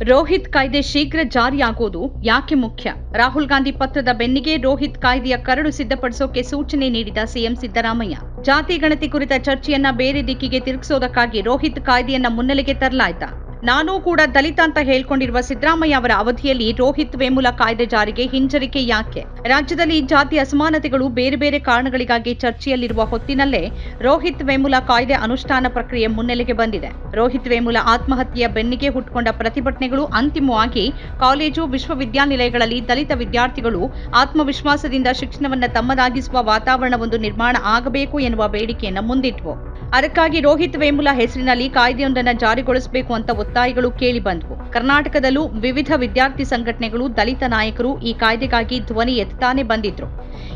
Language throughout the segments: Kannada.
ರೋಹಿತ್ ಕಾಯ್ದೆ ಶೀಘ್ರ ಜಾರಿಯಾಗೋದು ಯಾಕೆ ಮುಖ್ಯ? ರಾಹುಲ್ ಗಾಂಧಿ ಪತ್ರದ ಬೆನ್ನಿಗೆ ರೋಹಿತ್ ಕಾಯ್ದೆಯ ಕರಡು ಸಿದ್ಧಪಡಿಸೋಕೆ ಸೂಚನೆ ನೀಡಿದ ಸಿಎಂ ಸಿದ್ದರಾಮಯ್ಯ. ಜಾತಿ ಗಣತಿ ಕುರಿತ ಚರ್ಚೆಯನ್ನ ಬೇರೆ ದಿಕ್ಕಿಗೆ ತಿರುಗಿಸೋದಕ್ಕಾಗಿ ರೋಹಿತ್ ಕಾಯ್ದೆಯನ್ನ ಮುನ್ನೆಲೆಗೆ ತರಲಾಯ್ತಾ? ನಾನೂ ಕೂಡ ದಲಿತ ಅಂತ ಹೇಳ್ಕೊಂಡಿರುವ ಸಿದ್ದರಾಮಯ್ಯ ಅವರ ಅವಧಿಯಲ್ಲಿ ರೋಹಿತ್ ವೇಮುಲ ಕಾಯ್ದೆ ಜಾರಿಗೆ ಹಿಂಜರಿಕೆ ಯಾಕೆ? ರಾಜ್ಯದಲ್ಲಿ ಜಾತಿ ಅಸಮಾನತೆಗಳು ಬೇರೆ ಬೇರೆ ಕಾರಣಗಳಿಗಾಗಿ ಚರ್ಚೆಯಲ್ಲಿರುವ ಹೊತ್ತಿನಲ್ಲೇ ರೋಹಿತ್ ವೇಮುಲ ಕಾಯ್ದೆ ಅನುಷ್ಠಾನ ಪ್ರಕ್ರಿಯೆ ಮುನ್ನೆಲೆಗೆ ಬಂದಿದೆ. ರೋಹಿತ್ ವೇಮುಲ ಆತ್ಮಹತ್ಯೆಯ ಬೆನ್ನಿಗೆ ಹುಟ್ಟಿಕೊಂಡ ಪ್ರತಿಭಟನೆಗಳು ಅಂತಿಮವಾಗಿ ಕಾಲೇಜು, ವಿಶ್ವವಿದ್ಯಾನಿಲಯಗಳಲ್ಲಿ ದಲಿತ ವಿದ್ಯಾರ್ಥಿಗಳು ಆತ್ಮವಿಶ್ವಾಸದಿಂದ ಶಿಕ್ಷಣವನ್ನು ತಮ್ಮದಾಗಿಸುವ ವಾತಾವರಣವೊಂದು ನಿರ್ಮಾಣ ಆಗಬೇಕು ಎನ್ನುವ ಬೇಡಿಕೆಯನ್ನು ಮುಂದಿಟ್ವು. ಅದಕ್ಕಾಗಿ ರೋಹಿತ್ ವೇಮುಲ ಹೆಸರಿನಲ್ಲಿ ಕಾಯ್ದೆಯೊಂದನ್ನು ಜಾರಿಗೊಳಿಸಬೇಕು ಅಂತ ಒತ್ತಾಯಗಳು ಕೇಳಿ ಬಂದವು. ಕರ್ನಾಟಕದಲ್ಲೂ ವಿವಿಧ ವಿದ್ಯಾರ್ಥಿ ಸಂಘಟನೆಗಳು ದಲಿತ ನಾಯಕರು ಈ ಕಾಯ್ದೆಗಾಗಿ ಧ್ವನಿ ಎತ್ತಾನೆ ಬಂದಿದ್ರು.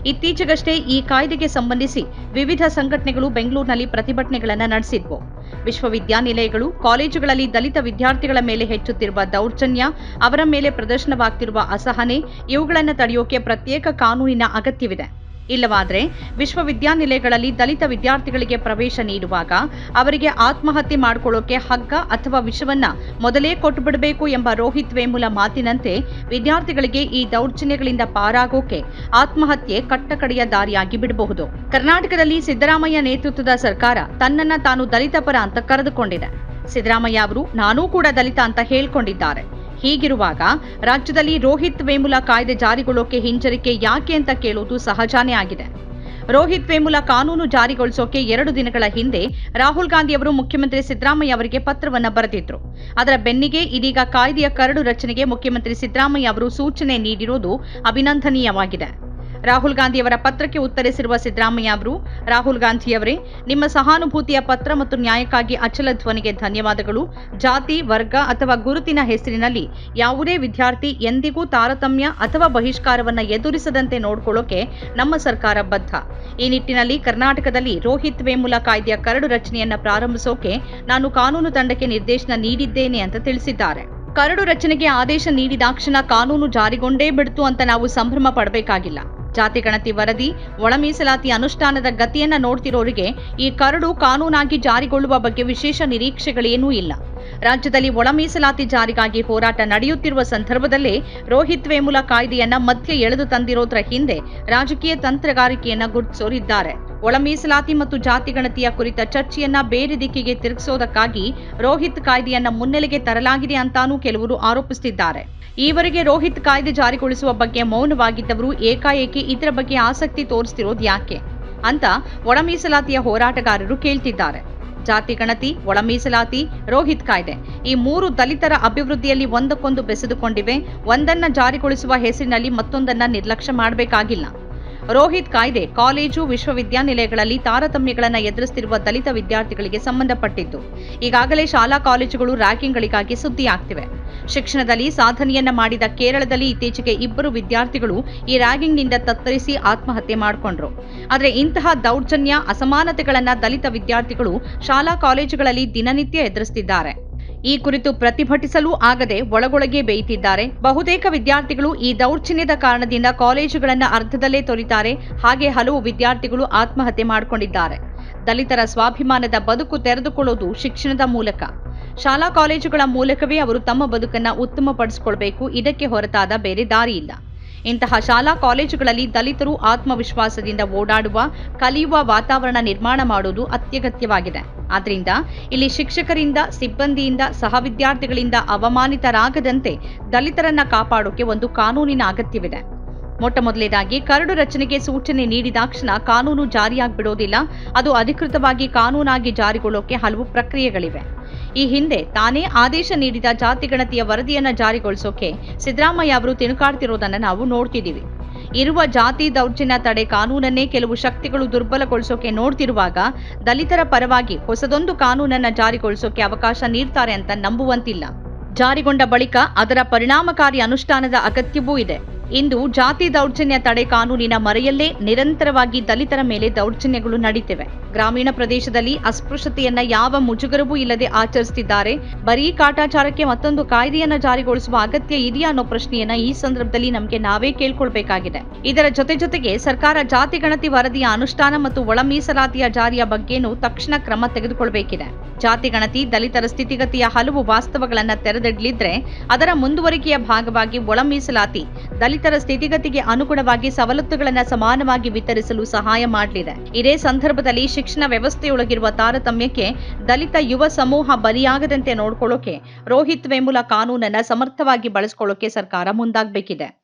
ಇತ್ತೀಚೆಗಷ್ಟೇ ಈ ಕಾಯ್ದೆಗೆ ಸಂಬಂಧಿಸಿ ವಿವಿಧ ಸಂಘಟನೆಗಳು ಬೆಂಗಳೂರಿನಲ್ಲಿ ಪ್ರತಿಭಟನೆಗಳನ್ನು ನಡೆಸಿದ್ವು. ವಿಶ್ವವಿದ್ಯಾನಿಲಯಗಳು, ಕಾಲೇಜುಗಳಲ್ಲಿ ದಲಿತ ವಿದ್ಯಾರ್ಥಿಗಳ ಮೇಲೆ ಹೆಚ್ಚುತ್ತಿರುವ ದೌರ್ಜನ್ಯ, ಅವರ ಮೇಲೆ ಪ್ರದರ್ಶನವಾಗ್ತಿರುವ ಅಸಹನೆ, ಇವುಗಳನ್ನು ತಡೆಯೋಕೆ ಪ್ರತ್ಯೇಕ ಕಾನೂನಿನ ಅಗತ್ಯವಿದೆ. ಇಲ್ಲವಾದರೆ ವಿಶ್ವವಿದ್ಯಾನಿಲಯಗಳಲ್ಲಿ ದಲಿತ ವಿದ್ಯಾರ್ಥಿಗಳಿಗೆ ಪ್ರವೇಶ ನೀಡುವಾಗ ಅವರಿಗೆ ಆತ್ಮಹತ್ಯೆ ಮಾಡಿಕೊಳ್ಳೋಕೆ ಹಗ್ಗ ಅಥವಾ ವಿಷವನ್ನ ಮೊದಲೇ ಕೊಟ್ಟುಬಿಡಬೇಕು ಎಂಬ ರೋಹಿತ್ ವೇಮುಲ ಮಾತಿನಂತೆ ವಿದ್ಯಾರ್ಥಿಗಳಿಗೆ ಈ ದೌರ್ಜನ್ಯಗಳಿಂದ ಪಾರಾಗೋಕೆ ಆತ್ಮಹತ್ಯೆ ಕಟ್ಟಕಡೆಯ ದಾರಿಯಾಗಿ ಬಿಡಬಹುದು. ಕರ್ನಾಟಕದಲ್ಲಿ ಸಿದ್ದರಾಮಯ್ಯ ನೇತೃತ್ವದ ಸರ್ಕಾರ ತನ್ನನ್ನ ತಾನು ದಲಿತ ಪರ ಅಂತ ಕರೆದುಕೊಂಡಿದೆ. ಸಿದ್ದರಾಮಯ್ಯ ಅವರು, ನಾನೂ ಕೂಡ ದಲಿತ ಅಂತ ಹೇಳ್ಕೊಂಡಿದ್ದಾರೆ. ಹೀಗಿರುವಾಗ ರಾಜ್ಯದಲ್ಲಿ ರೋಹಿತ್ ವೇಮುಲ ಕಾಯ್ದೆ ಜಾರಿಗೊಳ್ಳೋಕೆ ಹಿಂಜರಿಕೆ ಯಾಕೆ ಅಂತ ಕೇಳುವುದು ಸಹಜಾನೇ ಆಗಿದೆ. ರೋಹಿತ್ ವೇಮುಲ ಕಾನೂನು ಜಾರಿಗೊಳಿಸೋಕೆ ಎರಡು ದಿನಗಳ ಹಿಂದೆ ರಾಹುಲ್ ಗಾಂಧಿ ಅವರು ಮುಖ್ಯಮಂತ್ರಿ ಸಿದ್ದರಾಮಯ್ಯ ಅವರಿಗೆ ಪತ್ರವನ್ನ ಬರೆದಿದ್ರು. ಅದರ ಬೆನ್ನಿಗೆ ಇದೀಗ ಕಾಯ್ದೆಯ ಕರಡು ರಚನೆಗೆ ಮುಖ್ಯಮಂತ್ರಿ ಸಿದ್ದರಾಮಯ್ಯ ಅವರು ಸೂಚನೆ ನೀಡಿರುವುದು ಅಭಿನಂದನೀಯವಾಗಿದೆ. ರಾಹುಲ್ ಗಾಂಧಿಯವರ ಪತ್ರಕ್ಕೆ ಉತ್ತರಿಸಿರುವ ಸಿದ್ದರಾಮಯ್ಯ ಅವರು, ರಾಹುಲ್ ಗಾಂಧಿಯವರೇ, ನಿಮ್ಮ ಸಹಾನುಭೂತಿಯ ಪತ್ರ ಮತ್ತು ನ್ಯಾಯಕ್ಕಾಗಿ ಅಚಲ ಧ್ವನಿಗೆ ಧನ್ಯವಾದಗಳು. ಜಾತಿ, ವರ್ಗ ಅಥವಾ ಗುರುತಿನ ಹೆಸರಿನಲ್ಲಿ ಯಾವುದೇ ವಿದ್ಯಾರ್ಥಿ ಎಂದಿಗೂ ತಾರತಮ್ಯ ಅಥವಾ ಬಹಿಷ್ಕಾರವನ್ನು ಎದುರಿಸದಂತೆ ನೋಡಿಕೊಳ್ಳೋಕೆ ನಮ್ಮ ಸರ್ಕಾರ ಬದ್ಧ. ಈ ನಿಟ್ಟಿನಲ್ಲಿ ಕರ್ನಾಟಕದಲ್ಲಿ ರೋಹಿತ್ ವೇಮುಲ ಕಾಯ್ದೆಯ ಕರಡು ರಚನೆಯನ್ನು ಪ್ರಾರಂಭಿಸೋಕೆ ನಾನು ಕಾನೂನು ತಂಡಕ್ಕೆ ನಿರ್ದೇಶನ ನೀಡಿದ್ದೇನೆ ಅಂತ ತಿಳಿಸಿದ್ದಾರೆ. ಕರಡು ರಚನೆಗೆ ಆದೇಶ ನೀಡಿದಾಕ್ಷಣ ಕಾನೂನು ಜಾರಿಗೊಂಡೇ ಬಿಡ್ತು ಅಂತ ನಾವು ಸಂಭ್ರಮ ಪಡಬೇಕಾಗಿಲ್ಲ. ಜಾತಿ ಗಣತಿ ವರದಿ ಒಳ ಮೀಸಲಾತಿ ಅನುಷ್ಠಾನದ ಗತಿಯನ್ನ ನೋಡ್ತಿರೋರಿಗೆ ಈ ಕರಡು ಕಾನೂನಾಗಿ ಜಾರಿಗೊಳ್ಳುವ ಬಗ್ಗೆ ವಿಶೇಷ ನಿರೀಕ್ಷೆಗಳೇನೂ ಇಲ್ಲ. ರಾಜ್ಯದಲ್ಲಿ ಒಳ ಮೀಸಲಾತಿ ಜಾರಿಗಾಗಿ ಹೋರಾಟ ನಡೆಯುತ್ತಿರುವ ಸಂದರ್ಭದಲ್ಲೇ ರೋಹಿತ್ ವೇಮುಲ ಕಾಯ್ದೆಯನ್ನ ಮಧ್ಯೆ ಎಳೆದು ತಂದಿರೋದ್ರ ಹಿಂದೆ ರಾಜಕೀಯ ತಂತ್ರಗಾರಿಕೆಯನ್ನ ಗುರುತಿಸೋರಿದ್ದಾರೆ ಒಳ ಮೀಸಲಾತಿ ಮತ್ತು ಜಾತಿ ಗಣತಿಯ ಕುರಿತ ಚರ್ಚೆಯನ್ನ ಬೇರೆ ದಿಕ್ಕಿಗೆ ತಿರುಗಿಸೋದಕ್ಕಾಗಿ ರೋಹಿತ್ ಕಾಯ್ದೆಯನ್ನ ಮುನ್ನೆಲೆಗೆ ತರಲಾಗಿದೆ ಅಂತಾನೂ ಕೆಲವರು ಆರೋಪಿಸುತ್ತಿದ್ದಾರೆ ಈವರೆಗೆ ರೋಹಿತ್ ಕಾಯ್ದೆ ಜಾರಿಗೊಳಿಸುವ ಬಗ್ಗೆ ಮೌನವಾಗಿದ್ದವರು ಏಕಾಏಕಿ ಇದರ ಬಗ್ಗೆ ಆಸಕ್ತಿ ತೋರಿಸ್ತಿರೋದು ಯಾಕೆ? ಅಂತ ಒಳ ಮೀಸಲಾತಿಯ ಹೋರಾಟಗಾರರು ಕೇಳ್ತಿದ್ದಾರೆ. ಜಾತಿ ಗಣತಿ, ಒಳ ಮೀಸಲಾತಿ, ರೋಹಿತ್ ಕಾಯ್ದೆ ಈ ಮೂರು ದಲಿತರ ಅಭಿವೃದ್ಧಿಯಲ್ಲಿ ಒಂದಕ್ಕೊಂದು ಬೆಸೆದುಕೊಂಡಿವೆ. ಒಂದನ್ನ ಜಾರಿಗೊಳಿಸುವ ಹೆಸರಿನಲ್ಲಿ ಮತ್ತೊಂದನ್ನ ನಿರ್ಲಕ್ಷ್ಯ ಮಾಡಬೇಕಾಗಿಲ್ಲ. ರೋಹಿತ್ ಕಾಯ್ದೆ ಕಾಲೇಜು ವಿಶ್ವವಿದ್ಯಾನಿಲಯಗಳಲ್ಲಿ ತಾರತಮ್ಯಗಳನ್ನು ಎದುರಿಸುತ್ತಿರುವ ದಲಿತ ವಿದ್ಯಾರ್ಥಿಗಳಿಗೆ ಸಂಬಂಧಪಟ್ಟಿದ್ದು, ಈಗಾಗಲೇ ಶಾಲಾ ಕಾಲೇಜುಗಳು ರ್ಯಾಂಕಿಂಗ್ಗಳಿಗಾಗಿ ಸುದ್ದಿಯಾಗ್ತಿವೆ. ಶಿಕ್ಷಣದಲ್ಲಿ ಸಾಧನೆಯನ್ನ ಮಾಡಿದ ಕೇರಳದಲ್ಲಿ ಇತ್ತೀಚೆಗೆ ಇಬ್ಬರು ವಿದ್ಯಾರ್ಥಿಗಳು ಈ ರ್ಯಾಗಿಂಗ್ನಿಂದ ತತ್ತರಿಸಿ ಆತ್ಮಹತ್ಯೆ ಮಾಡಿಕೊಂಡ್ರು. ಆದರೆ ಇಂತಹ ದೌರ್ಜನ್ಯ, ಅಸಮಾನತೆಗಳನ್ನ ದಲಿತ ವಿದ್ಯಾರ್ಥಿಗಳು ಶಾಲಾ ಕಾಲೇಜುಗಳಲ್ಲಿ ದಿನನಿತ್ಯ ಎದುರಿಸುತ್ತಿದ್ದಾರೆ ಈ ಕುರಿತು ಪ್ರತಿಭಟಿಸಲು ಆಗದೆ ಒಳಗೊಳಗೆ ಬೇಯುತ್ತಿದ್ದಾರೆ ಬಹುತೇಕ ವಿದ್ಯಾರ್ಥಿಗಳು ಈ ದೌರ್ಜನ್ಯದ ಕಾರಣದಿಂದ ಕಾಲೇಜುಗಳನ್ನು ಅರ್ಧದಲ್ಲೇ ತೊರಿತಾರೆ. ಹಾಗೆ ಹಲವು ವಿದ್ಯಾರ್ಥಿಗಳು ಆತ್ಮಹತ್ಯೆ ಮಾಡಿಕೊಂಡಿದ್ದಾರೆ. ದಲಿತರ ಸ್ವಾಭಿಮಾನದ ಬದುಕು ತೆರೆದುಕೊಳ್ಳೋದು ಶಿಕ್ಷಣದ ಮೂಲಕ. ಶಾಲಾ ಕಾಲೇಜುಗಳ ಮೂಲಕವೇ ಅವರು ತಮ್ಮ ಬದುಕನ್ನು ಉತ್ತಮಪಡಿಸಿಕೊಳ್ಬೇಕು. ಇದಕ್ಕೆ ಹೊರತಾದ ಬೇರೆ ದಾರಿ ಇಲ್ಲ ಇಂತಹ ಶಾಲಾ ಕಾಲೇಜುಗಳಲ್ಲಿ ದಲಿತರು ಆತ್ಮವಿಶ್ವಾಸದಿಂದ ಓಡಾಡುವ, ಕಲಿಯುವ ವಾತಾವರಣ ನಿರ್ಮಾಣ ಮಾಡುವುದು ಅತ್ಯಗತ್ಯವಾಗಿದೆ. ಆದ್ದರಿಂದ ಇಲ್ಲಿ ಶಿಕ್ಷಕರಿಂದ, ಸಿಬ್ಬಂದಿಯಿಂದ, ಸಹ ವಿದ್ಯಾರ್ಥಿಗಳಿಂದ ಅವಮಾನಿತರಾಗದಂತೆ ದಲಿತರನ್ನ ಕಾಪಾಡೋಕೆ ಒಂದು ಕಾನೂನಿನ ಅಗತ್ಯವಿದೆ. ಮೊಟ್ಟ ಮೊದಲನೇದಾಗಿ ಕರಡು ರಚನೆಗೆ ಸೂಚನೆ ನೀಡಿದಾಕ್ಷಣ ಕಾನೂನು ಜಾರಿಯಾಗಿಬಿಡೋದಿಲ್ಲ. ಅದು ಅಧಿಕೃತವಾಗಿ ಕಾನೂನಾಗಿ ಜಾರಿಗೊಳ್ಳೋಕೆ ಹಲವು ಪ್ರಕ್ರಿಯೆಗಳಿವೆ. ಈ ಹಿಂದೆ ತಾನೇ ಆದೇಶ ನೀಡಿದ ಜಾತಿ ಗಣತಿಯ ವರದಿಯನ್ನ ಜಾರಿಗೊಳಿಸೋಕೆ ಸಿದ್ದರಾಮಯ್ಯ ಅವರು ತಿಣುಕಾಡ್ತಿರೋದನ್ನ ನಾವು ನೋಡ್ತಿದ್ದೀವಿ. ಇರುವ ಜಾತಿ ದೌರ್ಜನ್ಯ ತಡೆ ಕಾನೂನನ್ನೇ ಕೆಲವು ಶಕ್ತಿಗಳು ದುರ್ಬಲಗೊಳಿಸೋಕೆ ನೋಡ್ತಿರುವಾಗ ದಲಿತರ ಪರವಾಗಿ ಹೊಸದೊಂದು ಕಾನೂನನ್ನ ಜಾರಿಗೊಳಿಸೋಕೆ ಅವಕಾಶ ನೀಡ್ತಾರೆ ಅಂತ ನಂಬುವಂತಿಲ್ಲ. ಜಾರಿಗೊಂಡ ಬಳಿಕ ಅದರ ಪರಿಣಾಮಕಾರಿ ಅನುಷ್ಠಾನದ ಅಗತ್ಯವೂ ಇದೆ. ಇಂದು ಜಾತಿ ದೌರ್ಜನ್ಯ ತಡೆ ಕಾನೂನಿನ ಮರೆಯಲ್ಲೇ ನಿರಂತರವಾಗಿ ದಲಿತರ ಮೇಲೆ ದೌರ್ಜನ್ಯಗಳು ನಡೀತಿವೆ. ಗ್ರಾಮೀಣ ಪ್ರದೇಶದಲ್ಲಿ ಅಸ್ಪೃಶ್ಯತೆಯನ್ನ ಯಾವ ಮುಜುಗರವೂ ಇಲ್ಲದೆ ಆಚರಿಸುತ್ತಿದ್ದಾರೆ. ಬರೀ ಕಾಟಾಚಾರಕ್ಕೆ ಮತ್ತೊಂದು ಕಾಯ್ದೆಯನ್ನ ಜಾರಿಗೊಳಿಸುವ ಅಗತ್ಯ ಇದೆಯಾ ಅನ್ನೋ ಪ್ರಶ್ನೆಯನ್ನ ಈ ಸಂದರ್ಭದಲ್ಲಿ ನಮಗೆ ನಾವೇ ಕೇಳ್ಕೊಳ್ಬೇಕಾಗಿದೆ. ಇದರ ಜೊತೆ ಜೊತೆಗೆ ಸರ್ಕಾರ ಜಾತಿ ಗಣತಿ ವರದಿಯ ಅನುಷ್ಠಾನ ಮತ್ತು ಒಳ ಮೀಸಲಾತಿಯ ಜಾರಿಯ ಬಗ್ಗೆನೂ ತಕ್ಷಣ ಕ್ರಮ ತೆಗೆದುಕೊಳ್ಬೇಕಿದೆ. ಜಾತಿ ಗಣತಿ, ದಲಿತರ ಸ್ಥಿತಿಗತಿಯ ಹಲವು ವಾಸ್ತವಗಳನ್ನು ತೆರೆದಿಡಲಿದ್ರೆ ಅದರ ಮುಂದುವರಿಕೆಯ ಭಾಗವಾಗಿ ಒಳ ಮೀಸಲಾತಿ ದಲಿತರ ಸ್ಥಿತಿಗತಿಗೆ ಅನುಗುಣವಾಗಿ ಸವಲತ್ತುಗಳನ್ನು ಸಮಾನವಾಗಿ ವಿತರಿಸಲು ಸಹಾಯ ಮಾಡಲಿದೆ. ಇದೇ ಸಂದರ್ಭದಲ್ಲಿ ಶಿಕ್ಷಣ ವ್ಯವಸ್ಥೆಯೊಳಗಿರುವ ತಾರತಮ್ಯಕ್ಕೆ ದಲಿತ ಯುವ ಸಮೂಹ ಬಲಿಯಾಗದಂತೆ ನೋಡ್ಕೊಳ್ಳೋಕೆ ರೋಹಿತ್ ವೇಮುಲ ಕಾನೂನನ್ನ ಸಮರ್ಥವಾಗಿ ಬಳಸ್ಕೊಳ್ಳೋಕೆ ಸರ್ಕಾರ ಮುಂದಾಗಬೇಕಿದೆ.